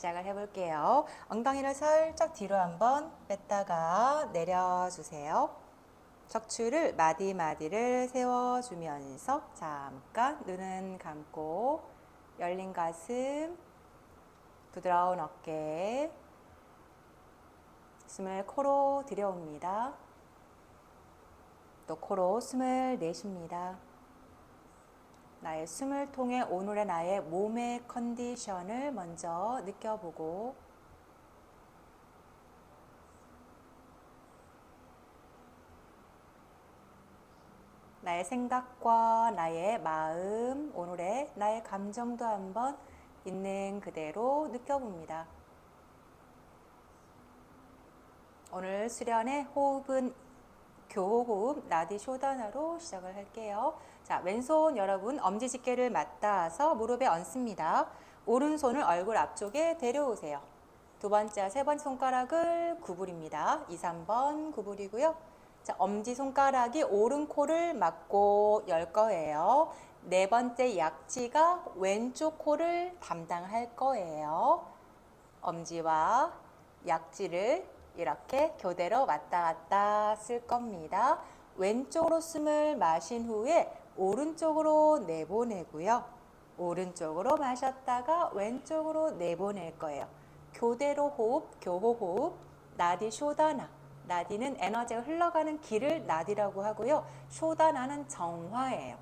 시작을 해볼게요. 엉덩이를 살짝 뒤로 한번 뺐다가 내려주세요. 척추를 마디마디를 세워주면서 잠깐 눈은 감고 열린 가슴, 부드러운 어깨, 숨을 코로 들여옵니다. 또 코로 숨을 내쉽니다. 나의 숨을 통해 오늘의 나의 몸의 컨디션을 먼저 느껴보고 나의 생각과 나의 마음, 오늘의 나의 감정도 한번 있는 그대로 느껴봅니다. 오늘 수련의 호흡은 교호흡 나디 쇼다나로 시작을 할게요. 자, 왼손 여러분 엄지 집게를 맞닿아서 무릎에 얹습니다. 오른손을 얼굴 앞쪽에 데려오세요. 두 번째, 세 번째 손가락을 구부립니다. 2, 3번 구부리고요. 자, 엄지 손가락이 오른 코를 막고 열 거예요. 네 번째 약지가 왼쪽 코를 담당할 거예요. 엄지와 약지를 이렇게 교대로 왔다 갔다 쓸 겁니다. 왼쪽으로 숨을 마신 후에 오른쪽으로 내보내고요. 오른쪽으로 마셨다가 왼쪽으로 내보낼 거예요. 교대로 호흡, 교호 호흡, 나디 쇼다나. 나디는 에너지가 흘러가는 길을 나디라고 하고요. 쇼다나는 정화예요.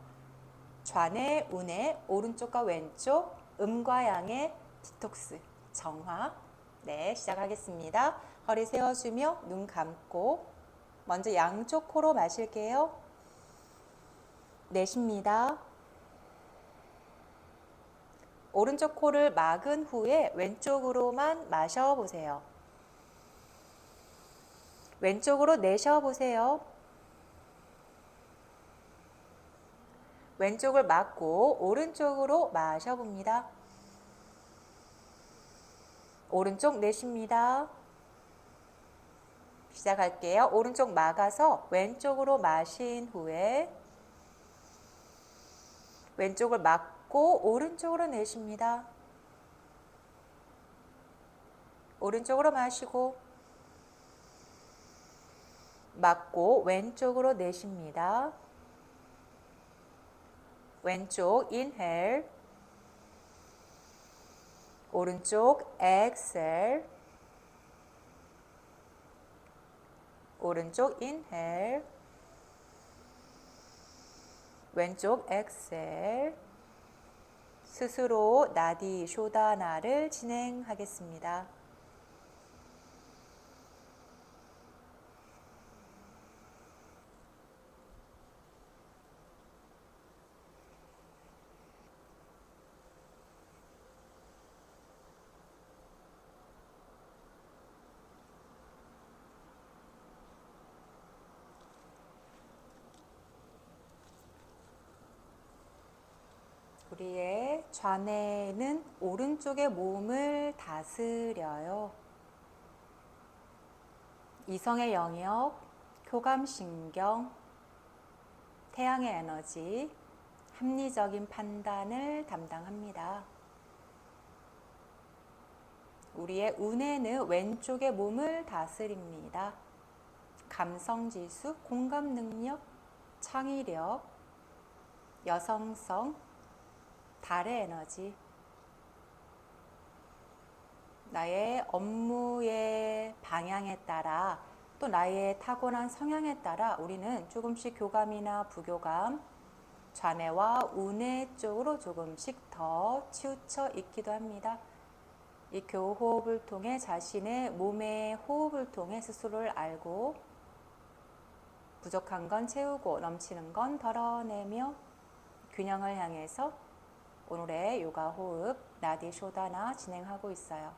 좌뇌, 우뇌, 오른쪽과 왼쪽, 음과 양의 디톡스, 정화. 네, 시작하겠습니다. 허리 세워주며 눈 감고 먼저 양쪽 코로 마실게요. 내쉽니다. 오른쪽 코를 막은 후에 왼쪽으로만 마셔보세요. 왼쪽으로 내쉬어보세요. 왼쪽을 막고 오른쪽으로 마셔봅니다. 오른쪽 내쉽니다. 시작할게요. 오른쪽 막아서 왼쪽으로 마신 후에 왼쪽을 막고 오른쪽으로 내쉽니다. 오른쪽으로 마시고 막고 왼쪽으로 내쉽니다. 왼쪽 인헬 오른쪽 엑셀 오른쪽 인헬 왼쪽 엑셀 스스로 나디 쇼다나를 진행하겠습니다. 우리의 좌뇌는 오른쪽의 몸을 다스려요. 이성의 영역, 교감신경, 태양의 에너지, 합리적인 판단을 담당합니다. 우리의 운에는 왼쪽의 몸을 다스립니다. 감성지수, 공감 능력, 창의력, 여성성, 달의 에너지, 나의 업무의 방향에 따라 또 나의 타고난 성향에 따라 우리는 조금씩 교감이나 부교감, 좌뇌와 우뇌 쪽으로 조금씩 더 치우쳐 있기도 합니다. 이 교호흡을 통해 자신의 몸의 호흡을 통해 스스로를 알고 부족한 건 채우고 넘치는 건 덜어내며 균형을 향해서 오늘의 요가 호흡 나디 쇼다나 진행하고 있어요.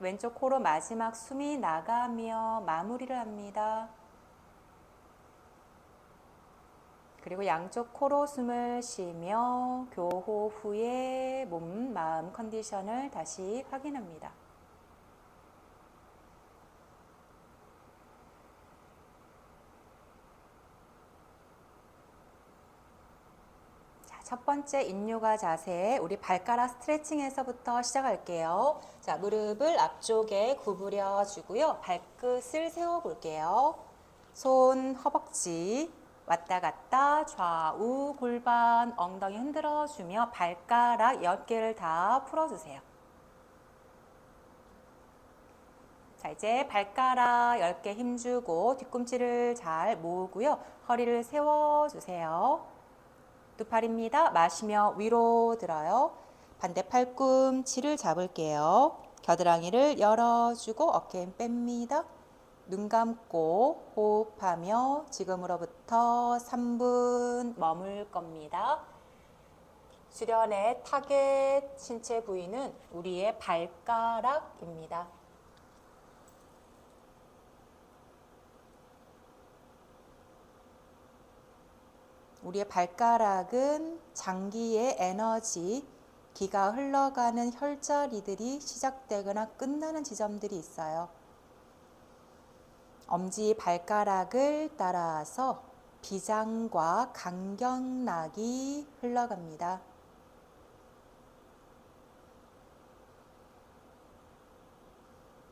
왼쪽 코로 마지막 숨이 나가며 마무리를 합니다. 그리고 양쪽 코로 숨을 쉬며 교호 후에 몸, 마음 컨디션을 다시 확인합니다. 첫 번째 인요가 자세, 우리 발가락 스트레칭에서부터 시작할게요. 자, 무릎을 앞쪽에 구부려 주고요. 발끝을 세워 볼게요. 손 허벅지 왔다 갔다 좌우 골반 엉덩이 흔들어 주며 발가락 10개를 다 풀어 주세요. 자, 이제 발가락 10개 힘주고 뒤꿈치를 잘 모으고요. 허리를 세워 주세요. 두 팔입니다. 마시며 위로 들어요. 반대 팔꿈치를 잡을게요. 겨드랑이를 열어주고 어깨 힘 뺍니다. 눈 감고 호흡하며 지금으로부터 3분 머물 겁니다. 수련의 타겟 신체 부위는 우리의 발가락입니다. 우리의 발가락은 장기의 에너지, 기가 흘러가는 혈자리들이 시작되거나 끝나는 지점들이 있어요. 엄지 발가락을 따라서 비장과 강경락이 흘러갑니다.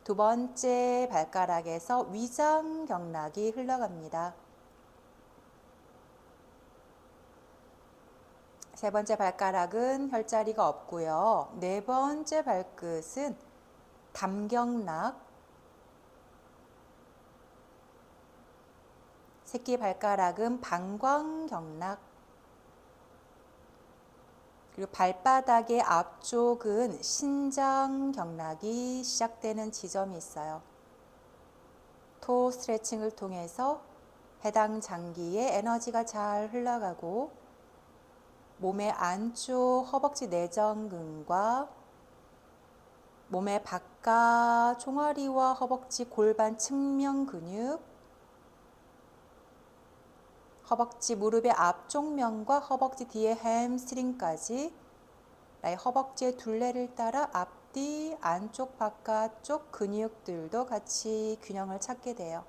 두 번째 발가락에서 위장경락이 흘러갑니다. 세 번째 발가락은 혈자리가 없고요. 네 번째 발끝은 담경락, 새끼 발가락은 방광경락, 그리고 발바닥의 앞쪽은 신장경락이 시작되는 지점이 있어요. 토 스트레칭을 통해서 해당 장기에 에너지가 잘 흘러가고 몸의 안쪽 허벅지 내전근과 몸의 바깥 종아리와 허벅지 골반 측면 근육, 허벅지 무릎의 앞쪽 면과 허벅지 뒤의 햄스트링까지 나의 허벅지의 둘레를 따라 앞뒤, 안쪽, 바깥쪽 근육들도 같이 균형을 찾게 돼요.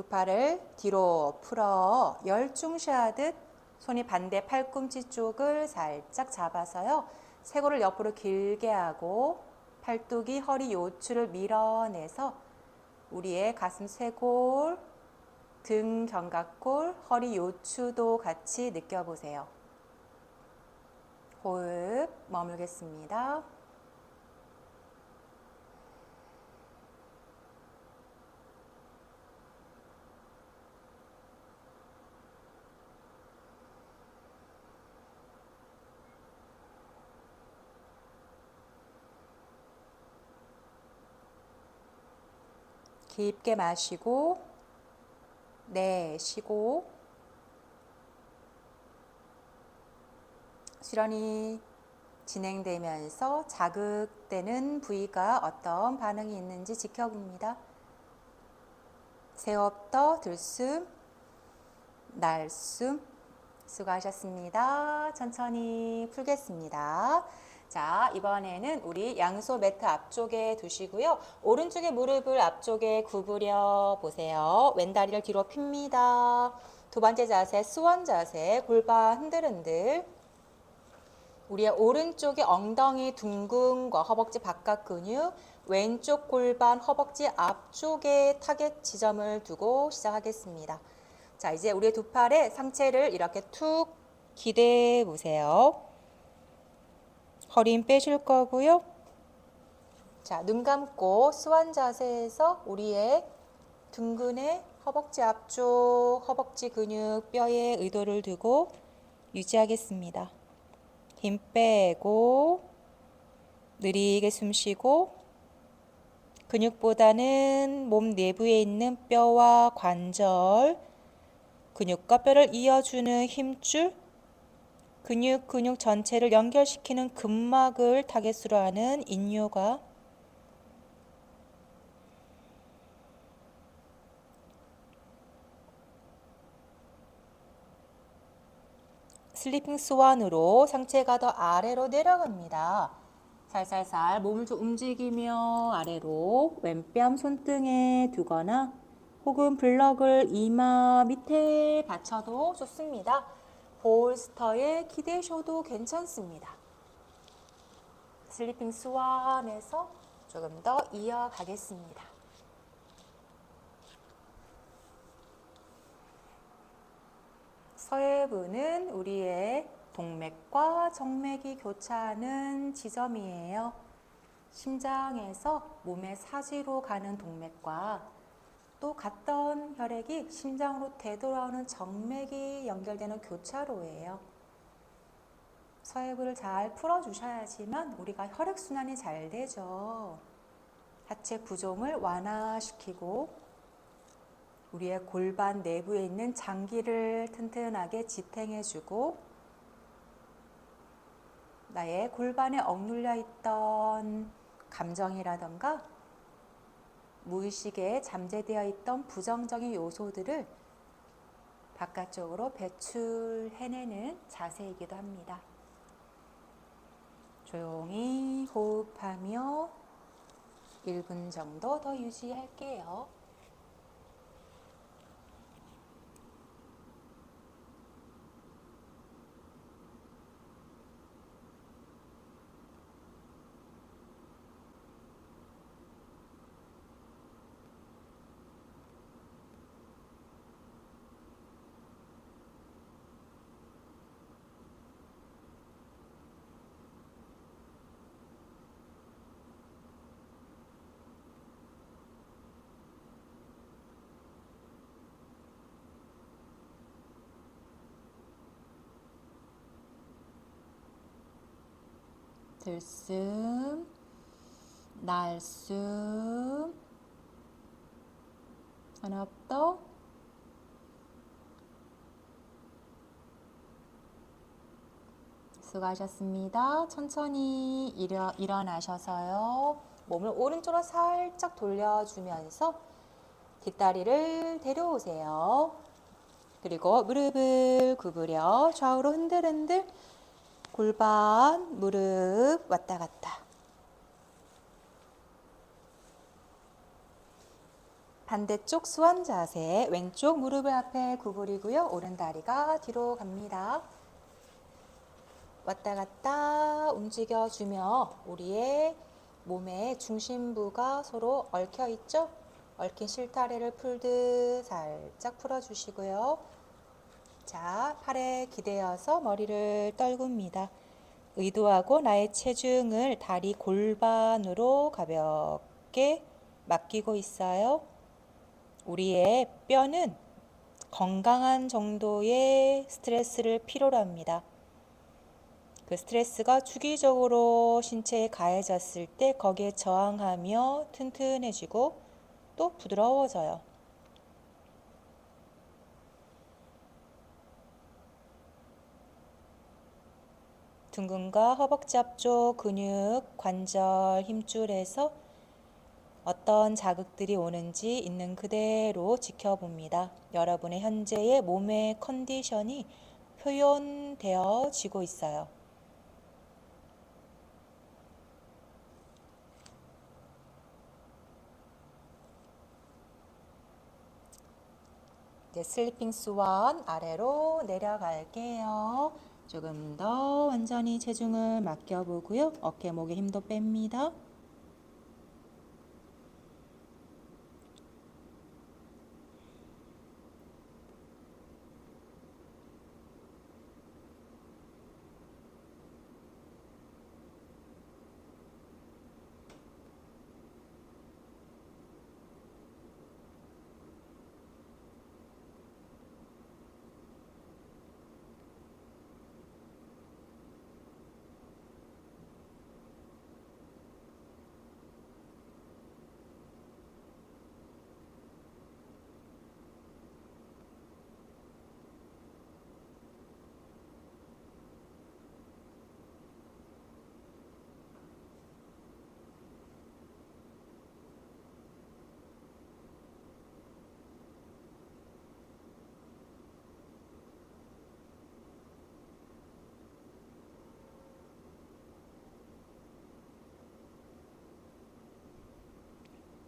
두 팔을 뒤로 풀어 열중시하듯 손이 반대 팔꿈치 쪽을 살짝 잡아서요. 쇄골을 옆으로 길게 하고 팔뚝이 허리 요추를 밀어내서 우리의 가슴 쇄골, 등 견갑골, 허리 요추도 같이 느껴보세요. 호흡 머물겠습니다. 깊게 마시고 내쉬고 수련이 진행되면서 자극되는 부위가 어떤 반응이 있는지 지켜봅니다. 세업더 들숨 날숨 수고하셨습니다. 천천히 풀겠습니다. 자, 이번에는 우리 양소 매트 앞쪽에 두시고요. 오른쪽의 무릎을 앞쪽에 구부려 보세요. 왼다리를 뒤로 핍니다. 두 번째 자세, 수원 자세, 골반 흔들흔들. 우리의 오른쪽의 엉덩이 둥근과 허벅지 바깥 근육, 왼쪽 골반 허벅지 앞쪽에 타겟 지점을 두고 시작하겠습니다. 자, 이제 우리의 두 팔에 상체를 이렇게 툭 기대해 보세요. 허리 힘 빼실 거고요. 자, 눈 감고 수완 자세에서 우리의 둥근의 허벅지 앞쪽 허벅지 근육 뼈에 의도를 두고 유지하겠습니다. 힘 빼고 느리게 숨 쉬고 근육보다는 몸 내부에 있는 뼈와 관절 근육과 뼈를 이어주는 힘줄 근육 근육 전체를 연결시키는 근막을 타겟으로 하는 인요가 슬리핑 스완으로 상체가 더 아래로 내려갑니다. 살살살 몸을 좀 움직이며 아래로 왼뺨 손등에 두거나 혹은 블럭을 이마 밑에 받쳐도 좋습니다. 볼스터에 기대셔도 괜찮습니다. 슬리핑 스완에서 조금 더 이어가겠습니다. 서해부는 우리의 동맥과 정맥이 교차하는 지점이에요. 심장에서 몸의 사지로 가는 동맥과 또 갔던 혈액이 심장으로 되돌아오는 정맥이 연결되는 교차로예요. 서해부를 잘 풀어주셔야지만 우리가 혈액순환이 잘 되죠. 하체 부종을 완화시키고 우리의 골반 내부에 있는 장기를 튼튼하게 지탱해주고 나의 골반에 억눌려 있던 감정이라던가 무의식에 잠재되어 있던 부정적인 요소들을 바깥쪽으로 배출해내는 자세이기도 합니다. 조용히 호흡하며 1분 정도 더 유지할게요. 들숨, 날숨, 하나 더. 수고하셨습니다. 천천히 일어, 일어나셔서요. 몸을 오른쪽으로 살짝 돌려주면서 뒷다리를 데려오세요. 그리고 무릎을 구부려 좌우로 흔들흔들 골반, 무릎 왔다 갔다. 반대쪽 수완 자세, 왼쪽 무릎을 앞에 구부리고요. 오른 다리가 뒤로 갑니다. 왔다 갔다 움직여주며 우리의 몸의 중심부가 서로 얽혀 있죠? 얽힌 실타래를 풀듯 살짝 풀어주시고요. 자, 팔에 기대어서 머리를 떨굽니다. 의도하고 나의 체중을 다리 골반으로 가볍게 맡기고 있어요. 우리의 뼈는 건강한 정도의 스트레스를 필요로 합니다. 그 스트레스가 주기적으로 신체에 가해졌을 때 거기에 저항하며 튼튼해지고 또 부드러워져요. 둥근과 허벅지 앞쪽 근육, 관절, 힘줄에서 어떤 자극들이 오는지 있는 그대로 지켜봅니다. 여러분의 현재의 몸의 컨디션이 표현되어지고 있어요. 이제 슬리핑 스완 아래로 내려갈게요. 조금 더 완전히 체중을 맡겨보고요. 어깨, 목에 힘도 뺍니다.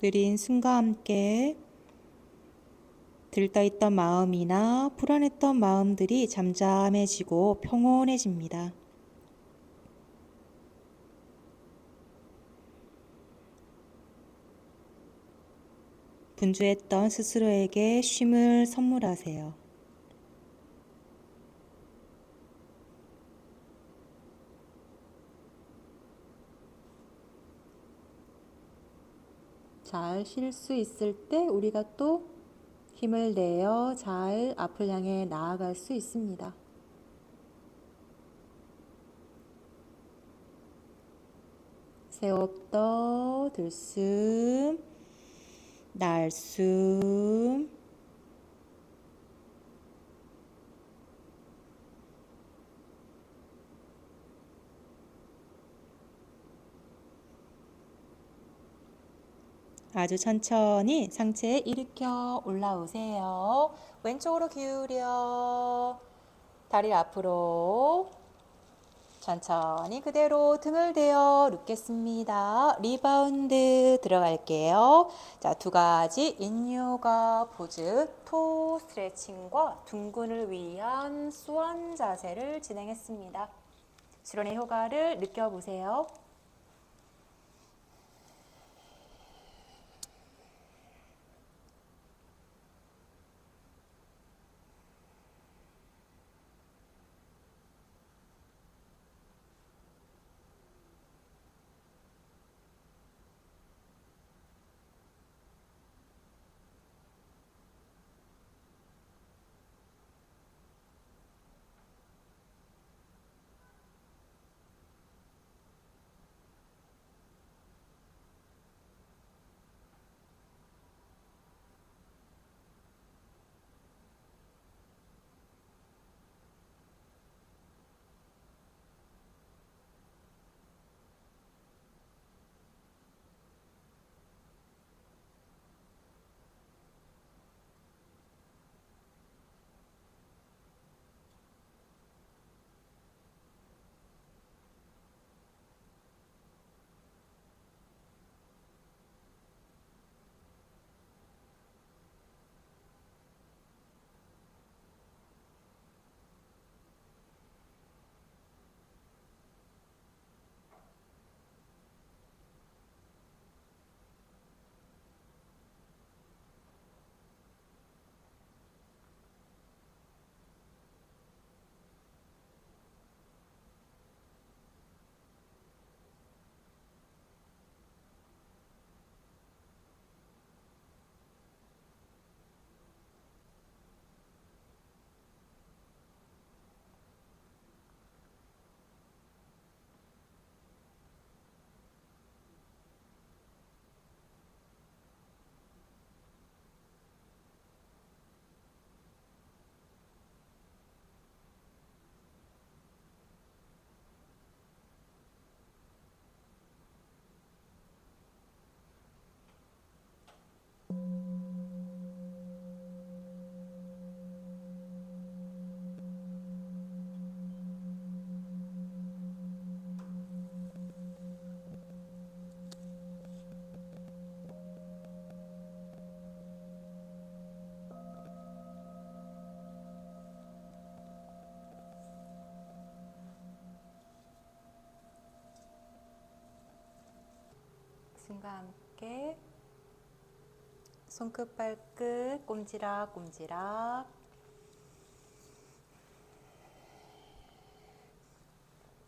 느린 숨과 함께 들떠 있던 마음이나 불안했던 마음들이 잠잠해지고 평온해집니다. 분주했던 스스로에게 쉼을 선물하세요. 잘 쉴 수 있을 때 우리가 또 힘을 내어 잘 앞을 향해 나아갈 수 있습니다. 새옵더 들숨 날숨 아주 천천히 상체 일으켜 올라오세요. 왼쪽으로 기울여 다리 앞으로 천천히 그대로 등을 대어 눕겠습니다. 리바운드 들어갈게요. 자, 두 가지 인요가 포즈, 토 스트레칭과 둥근을 위한 수완 자세를 진행했습니다. 실온의 효과를 느껴보세요. 숨과 함께 손끝 발끝 꼼지락 꼼지락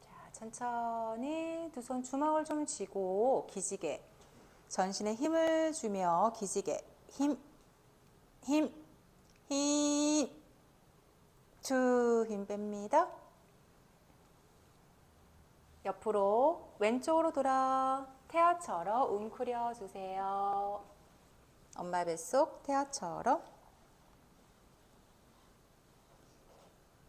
자 천천히 두 손 주먹을 좀 쥐고 기지개 전신에 힘을 주며 기지개 힘 힘, 힘, 투힘 뺍니다. 옆으로 왼쪽으로 돌아 태아처럼 웅크려 주세요. 엄마 뱃속 태아처럼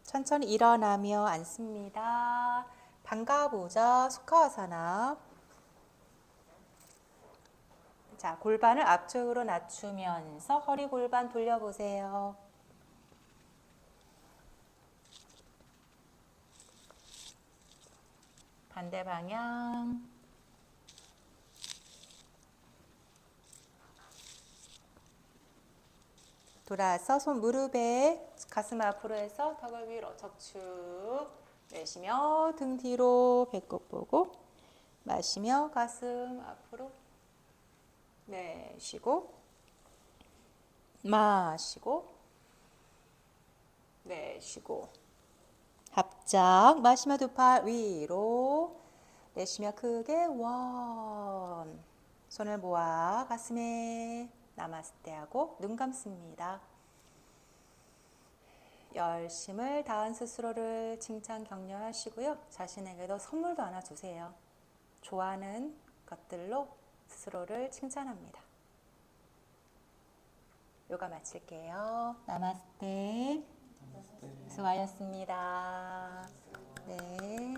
천천히 일어나며 앉습니다. 반가보자 수카와사나 자 골반을 앞쪽으로 낮추면서 허리 골반 돌려보세요. 반대 방향 돌아서 손 무릎에 가슴 앞으로 해서 턱을 위로 적축 내쉬며 등 뒤로 배꼽 보고 마시며 가슴 앞으로 내쉬고 마시고 내쉬고 합작 마시며 두 팔 위로 내쉬며 크게 원 손을 모아 가슴에 나마스테 하고 눈 감습니다. 열심을 다한 스스로를 칭찬 격려하시고요. 자신에게도 선물도 하나 주세요. 좋아하는 것들로 스스로를 칭찬합니다. 요가 마칠게요. 나마스테. 수고하셨습니다. 네.